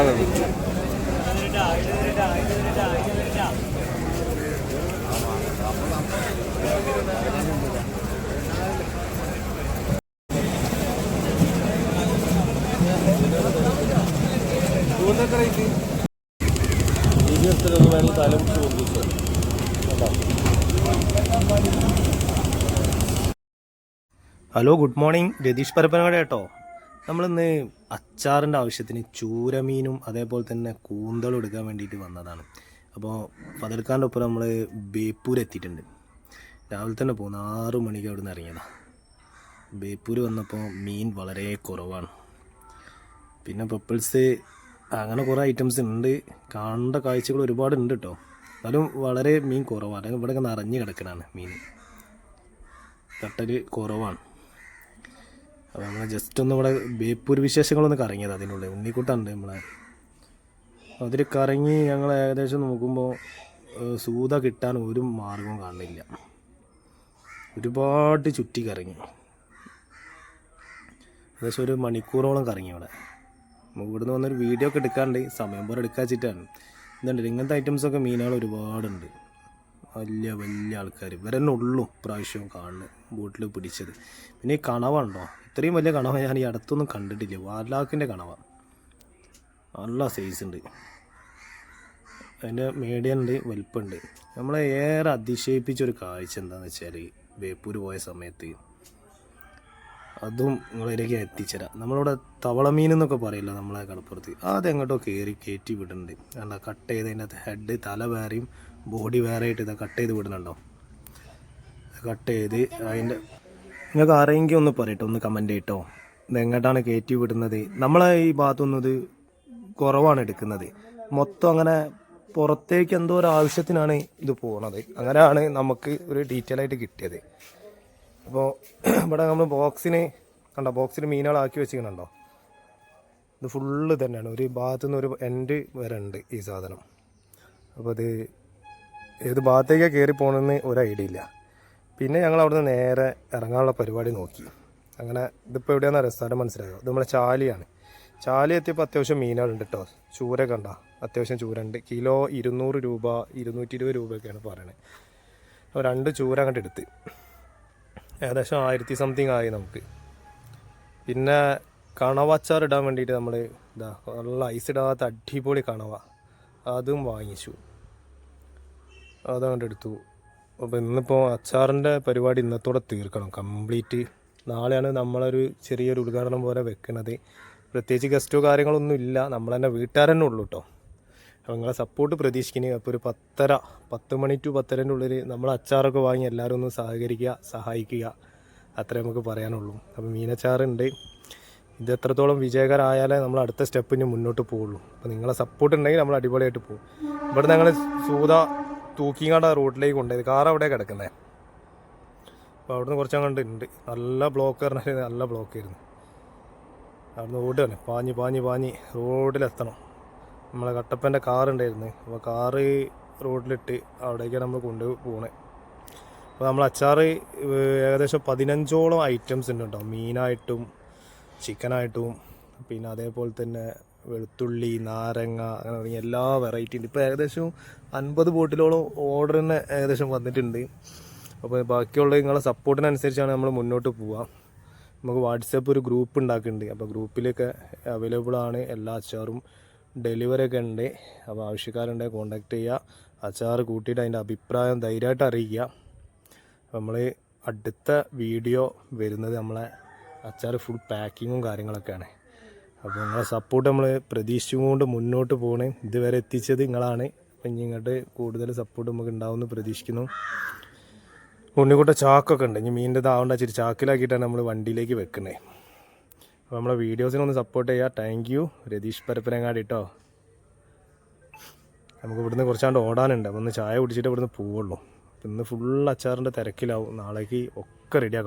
ഇരുപത്തിരണ്ട് hello good morning. Ratheesh Parappanangadi കേട്ടോ നമ്മളിന്ന് അച്ചാറിന്റെ ആവശ്യത്തിന് ചൂരമീനും അതേപോലെ തന്നെ കൂന്തളും എടുക്കാൻ വേണ്ടിയിട്ട് വന്നതാണ്. അപ്പോൾ പതൽക്കാന്റെ ഒപ്പം നമ്മൾ ബേപ്പൂർ എത്തിയിട്ടുണ്ട്. രാവിലെ തന്നെ പോകുന്ന. ആറ് മണിക്ക് അവിടെ നിന്ന് ഇറങ്ങിയതാണ് ബേപ്പൂർ വന്നപ്പോൾ മീൻ വളരെ കുറവാണ്. പിന്നെ പപ്പിൾസ് അങ്ങനെ കുറേ ഐറ്റംസ് ഉണ്ട്. കാണേണ്ട കാഴ്ചകൾ ഒരുപാട് ഉണ്ട് കേട്ടോ. എന്നാലും വളരെ മീൻ കുറവാണ്. ഇവിടെ നിറഞ്ഞ് കിടക്കണാണ് മീൻ. കട്ടൽ കുറവാണ്. അപ്പോൾ നമ്മൾ ജസ്റ്റ് ഒന്ന് ഇവിടെ ബേപ്പൂർ വിശേഷങ്ങളൊന്ന് കറങ്ങിയത് അതിനുള്ളിൽ. ഉണ്ണിക്കുട്ടുണ്ട് നമ്മളെ. അതിൽ കറങ്ങി ഞങ്ങൾ ഏകദേശം നോക്കുമ്പോൾ സൂത കിട്ടാൻ ഒരു മാർഗവും കാണില്ല. ഒരുപാട് ചുറ്റി കറങ്ങി. ഏകദേശം ഒരു മണിക്കൂറോളം കറങ്ങി ഇവിടെ. നമുക്ക് ഇവിടുന്ന് വന്നൊരു വീഡിയോ ഒക്കെ എടുക്കാണ്ട് സമയം പോലെ എടുക്കാൻ വെച്ചിട്ടാണ്. എന്തുണ്ട് ഇങ്ങനത്തെ ഐറ്റംസൊക്കെ മീനുകൾ ഒരുപാടുണ്ട്. വലിയ വലിയ ആൾക്കാർ ഇവരെന്നെ ഉള്ളൂ പ്രാവശ്യവും കാണുന്നത്. ബോട്ടിൽ പിടിച്ചത്. പിന്നെ ഈ കണവുണ്ടോ ഇത്രയും വലിയ കണവ ഞാൻ ഈ അടുത്തൊന്നും കണ്ടിട്ടില്ല. വാലാക്കിന്റെ കണവ. നല്ല സൈസ് ഉണ്ട്. അതിന്റെ മീഡിയം ഉണ്ട് വലിപ്പമുണ്ട് നമ്മളെ ഏറെ അതിശയിപ്പിച്ചൊരു കാഴ്ച എന്താണെന്ന് വെച്ചാൽ ബേപ്പൂർ പോയ സമയത്ത് അതും നിങ്ങളിലേക്ക് എത്തിച്ചേരാം. നമ്മളിവിടെ തവള മീൻ എന്നൊക്കെ പറയില്ല നമ്മളെ കടപ്പുറത്ത്? അത് എങ്ങോട്ടോ കയറി കയറ്റി വിടുന്നുണ്ട്. കണ്ട? കട്ട് ചെയ്തതിന്റെ ഹെഡ് തല വേറെയും ബോഡി വേറെ ആയിട്ട് ഇതാ കട്ട് ചെയ്ത് വിടുന്നുണ്ടോ? കട്ട് ചെയ്ത് അതിന്റെ നിങ്ങൾക്ക് ആരെങ്കിലും ഒന്ന് പറയട്ടോ ഒന്ന് കമന്റ് ചെയ്യട്ടോ. ഇത് എങ്ങോട്ടാണ് കയറ്റി വിടുന്നത്? നമ്മളെ ഈ ഭാഗത്തൊന്നും ഇത് കുറവാണ് എടുക്കുന്നത്. മൊത്തം അങ്ങനെ പുറത്തേക്ക് എന്തോ ഒരു ആവശ്യത്തിനാണ് ഇത് പോകുന്നത് അങ്ങനെയാണ് നമുക്ക് ഒരു ഡീറ്റെയിൽ ആയിട്ട് കിട്ടിയത്. അപ്പോൾ ഇവിടെ നമ്മൾ ബോക്സിന് കണ്ടോ ബോക്സിന് മീനുകളാക്കി വെച്ചിരിക്കണുണ്ടോ ഇത് ഫുള്ള് തന്നെയാണ് ഒരു ഭാഗത്തു നിന്ന് ഒരു എൻഡ് വരെ ഉണ്ട് ഈ സാധനം. അപ്പോൾ അത് ഏത് ഭാഗത്തേക്കാണ് കയറി പോകണമെന്ന് ഒരു ഐഡിയ ഇല്ല. പിന്നെ ഞങ്ങൾ അവിടുന്ന് നേരെ ഇറങ്ങാനുള്ള പരിപാടി നോക്കി. അങ്ങനെ ഇതിപ്പോൾ എവിടെയാണെന്ന് സ്ഥലം മനസ്സിലായോ? ഇത് നമ്മളെ ചാലിയാണ്. ചാലി എത്തിയപ്പോൾ അത്യാവശ്യം മീനുകളുണ്ട് കേട്ടോ ചൂര കണ്ട? അത്യാവശ്യം ചൂര ഉണ്ട് കിലോ ഇരുന്നൂറ് രൂപ ഇരുന്നൂറ്റി ഇരുപത് രൂപയൊക്കെയാണ് പറയണത് അപ്പോൾ രണ്ട് ചൂര അങ്ങോട്ട് എടുത്ത്. ഏകദേശം ആയിരത്തി സംതിങ് ആയി നമുക്ക്. പിന്നെ കണവച്ചാർ ഇടാൻ വേണ്ടിയിട്ട് നമ്മൾ ഇതാ നല്ല ഐസ് ഇടാത്ത അടിപൊളി കണവ. അതും വാങ്ങിച്ചു. അതങ്ങോട്ട് എടുത്തു. അപ്പോൾ ഇന്നിപ്പോൾ അച്ചാറിന്റെ പരിപാടി ഇന്നത്തോടെ തീർക്കണം. കംപ്ലീറ്റ് നാളെയാണ് നമ്മളൊരു ചെറിയൊരു ഉദ്ഘാടനം പോലെ വെക്കുന്നത് പ്രത്യേകിച്ച് ഗസ്റ്റോ കാര്യങ്ങളൊന്നും ഇല്ല. നമ്മൾ തന്നെ വീട്ടുകാരന്നെ ഉള്ളൂ കേട്ടോ അപ്പോൾ നിങ്ങളെ സപ്പോർട്ട് പ്രതീക്ഷിക്കുന്നത് അപ്പോൾ ഒരു പത്തര പത്ത് മണി ടു പത്തരന്റെ ഉള്ളിൽ നമ്മൾ അച്ചാറൊക്കെ വാങ്ങി എല്ലാവരും ഒന്ന് സഹകരിക്കുക സഹായിക്കുക. അത്രേ നമുക്ക് പറയാനുള്ളൂ. അപ്പോൾ മീനച്ചാറുണ്ട് ഇത് എത്രത്തോളം വിജയകരമായാലേ നമ്മൾ അടുത്ത സ്റ്റെപ്പിന് മുന്നോട്ട് പോവുള്ളൂ. അപ്പോൾ നിങ്ങളെ സപ്പോർട്ട് ഉണ്ടെങ്കിൽ നമ്മൾ അടിപൊളിയായിട്ട് പോകും ഇവിടെ ഞങ്ങൾ സൂത തൂക്കിങ്ങാണ്ട റോഡിലേക്ക് കൊണ്ടുപോയത്. കാർ അവിടെ കിടക്കുന്നത് അപ്പോൾ അവിടുന്ന് കുറച്ച് അങ്ങോട്ട് ഉണ്ട്. നല്ല ബ്ലോക്ക് പറഞ്ഞാൽ നല്ല ബ്ലോക്ക് ആയിരുന്നു. അവിടുന്ന് ഓടുകയാണ് പാഞ്ഞ് പാഞ്ഞ് പാഞ്ഞ് റോഡിലെത്തണം. നമ്മളെ കട്ടപ്പന്റെ കാർ ഉണ്ടായിരുന്നു. അപ്പോൾ കാറ് റോഡിലിട്ട് അവിടേക്കാണ് നമ്മൾ കൊണ്ടുപോയി അപ്പോൾ നമ്മൾ അച്ചാർ ഏകദേശം പതിനഞ്ചോളം ഐറ്റംസ് ഉണ്ട് കേട്ടോ. മീനായിട്ടും ചിക്കനായിട്ടും പിന്നെ അതേപോലെ തന്നെ വെളുത്തുള്ളി നാരങ്ങ അങ്ങനെ തുടങ്ങിയ എല്ലാ വെറൈറ്റി ഉണ്ട്. ഇപ്പോൾ ഏകദേശം അൻപത് ബോട്ടിലോളം ഓർഡർ തന്നെ ഏകദേശം വന്നിട്ടുണ്ട്. അപ്പോൾ ബാക്കിയുള്ള നിങ്ങളെ സപ്പോർട്ടിനനുസരിച്ചാണ് നമ്മൾ മുന്നോട്ട് പോവുക. നമുക്ക് വാട്സപ്പ് ഒരു ഗ്രൂപ്പ് ഉണ്ടാക്കുന്നുണ്ട്. അപ്പോൾ ഗ്രൂപ്പിലൊക്കെ അവൈലബിൾ ആണ് എല്ലാ അച്ചാറും. ഡെലിവറി ഒക്കെ ഉണ്ട്. അപ്പോൾ ആവശ്യക്കാരുണ്ടെങ്കിൽ കോൺടാക്ട് ചെയ്യുക. അച്ചാർ കൂട്ടിയിട്ട് അതിന്റെ അഭിപ്രായം ധൈര്യമായിട്ട് അറിയിക്കുക. നമ്മൾ അടുത്ത വീഡിയോ വരുന്നത് നമ്മളെ അച്ചാർ ഫുൾ പാക്കിങ്ങും കാര്യങ്ങളൊക്കെയാണ്. അപ്പോൾ നിങ്ങളെ സപ്പോർട്ട് നമ്മൾ പ്രതീക്ഷിച്ചുകൊണ്ട് മുന്നോട്ട് പോകണേ ഇതുവരെ എത്തിച്ചത് നിങ്ങളാണ്. അപ്പം ഇനി ഇങ്ങോട്ട് കൂടുതൽ സപ്പോർട്ട് നമുക്ക് ഉണ്ടാവുമെന്ന് പ്രതീക്ഷിക്കുന്നു. ഉണ്ണിക്കൂട്ട ചാക്കൊക്കെ ഉണ്ട്. ഇനി മീനിന്റെ താവണ്ട ചിരി ചാക്കിലാക്കിയിട്ടാണ് നമ്മൾ വണ്ടിയിലേക്ക് വെക്കുന്നത് അപ്പോൾ നമ്മളെ വീഡിയോസിനൊന്ന് സപ്പോർട്ട് ചെയ്യുക താങ്ക് യു രതീഷ് പരപ്പനങ്ങാടി കേട്ടോ നമുക്ക് ഇവിടുന്ന് കുറച്ചാണ്ട് ഓടാനുണ്ട്. അപ്പോൾ ഒന്ന് ചായ കുടിച്ചിട്ട് ഇവിടുന്ന് പോവുള്ളൂ. ഇന്ന് ഫുൾ അച്ചാറിന്റെ തിരക്കിലാവും. നാളേക്ക് ഒക്കെ റെഡിയാക്കും